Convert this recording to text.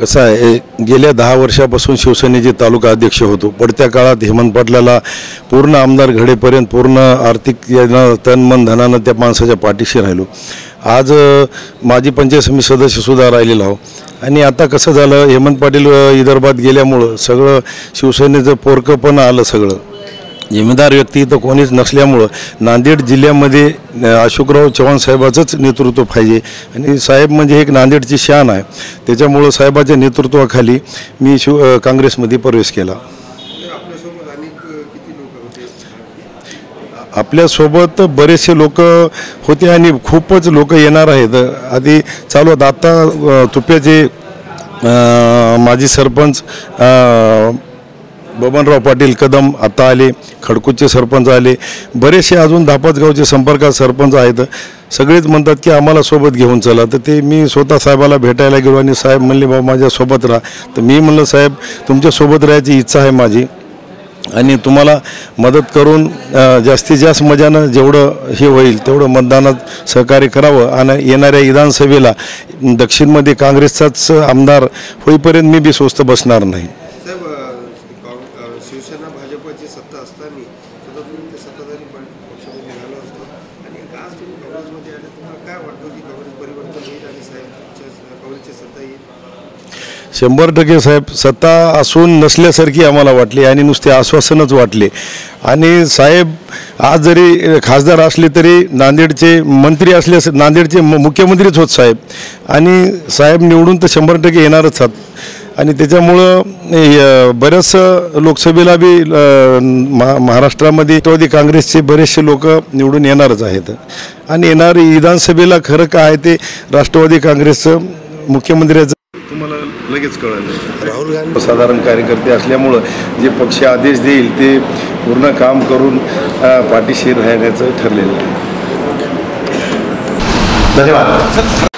कसं आहे गेल्या दहा वर्षापासून शिवसेनेचे तालुका अध्यक्ष होतो पडत्या काळात हेमंत पाटलाला पूर्ण आमदार घडेपर्यंत पूर्ण आर्थिक यानं तन मन धनानं त्या माणसाच्या पाठीशी राहिलो. आज माजी पंचायत समिती सदस्यसुद्धा राहिलेलो आहो आणि आता कसं झालं हेमंत पाटील विदर्भात गेल्यामुळं सगळं शिवसेनेचं पोरकं पण आलं सगळं. जिम्मेदार व्यक्ती इथं कोणीच नसल्यामुळं नांदेड जिल्ह्यामध्ये अशोकराव चव्हाण साहेबाचंच नेतृत्व पाहिजे. आणि साहेब म्हणजे एक नांदेडची शान आहे. त्याच्यामुळं साहेबाच्या नेतृत्वाखाली मी शिव काँग्रेसमध्ये प्रवेश केला. आपल्यासोबत बरेचसे लोक होते आणि खूपच लोक येणार आहेत. आधी चालू आता आत्ता तुप्याचे माजी सरपंच बबनराव पाटील कदम आता आले खडकूचे सरपंच आले बरेचसे अजून दापतगावचे संपर्कात सरपंच आहेत. सगळेच म्हणतात की आम्हाला सोबत घेऊन चला. तर ते मी स्वतः साहेबाला भेटायला गेलो आणि साहेब म्हणले बाबा माझ्यासोबत राहा. तर मी म्हणलं साहेब तुमच्यासोबत राहायची इच्छा आहे माझी आणि तुम्हाला मदत करून जास्तीत जास्त मजानं जेवढं हे होईल तेवढं मतदानात सहकार्य करावं आणि येणाऱ्या विधानसभेला दक्षिणमध्ये काँग्रेसचाच आमदार होईपर्यंत मी बी स्वस्त बसणार नाही. असताना तुम्ही ते सत्ताधारी पक्षाने पक्षामध्ये असतं. आणि आज तुम्ही काँग्रेसमध्ये आले तुम्हाला काय वाटतं की काँग्रेस परिवर्तन होईल आणि साहेबच्या काँग्रेसची सत्ता येईल? शंभर टक्के साहेब सत्ता असून नसल्यासारखी आम्हाला वाटली आणि नुसते आश्वासनच वाटले. आणि साहेब आज जरी खासदार असले तरी नांदेडचे मंत्री असले नांदेडचे मुख्यमंत्रीच होत साहेब. आणि साहेब निवडून तर शंभर टक्के येणारच आहात. आणि त्याच्यामुळं अ, बऱ्याच लोकसभेला बी महा महाराष्ट्रामध्ये राष्ट्रवादी काँग्रेसचे बरेचसे लोक निवडून येणारच आहेत. आणि येणारी विधानसभेला खरं काय आहे ते राष्ट्रवादी काँग्रेसचं मुख्यमंत्र्याचं तुम्हाला लगेच कळलं. राहुल गांधी साधारण कार्यकर्ते असल्यामुळं जे पक्ष आदेश देईल ते पूर्ण काम करून पाठीशी राहण्याचं ठरलेलं आहे.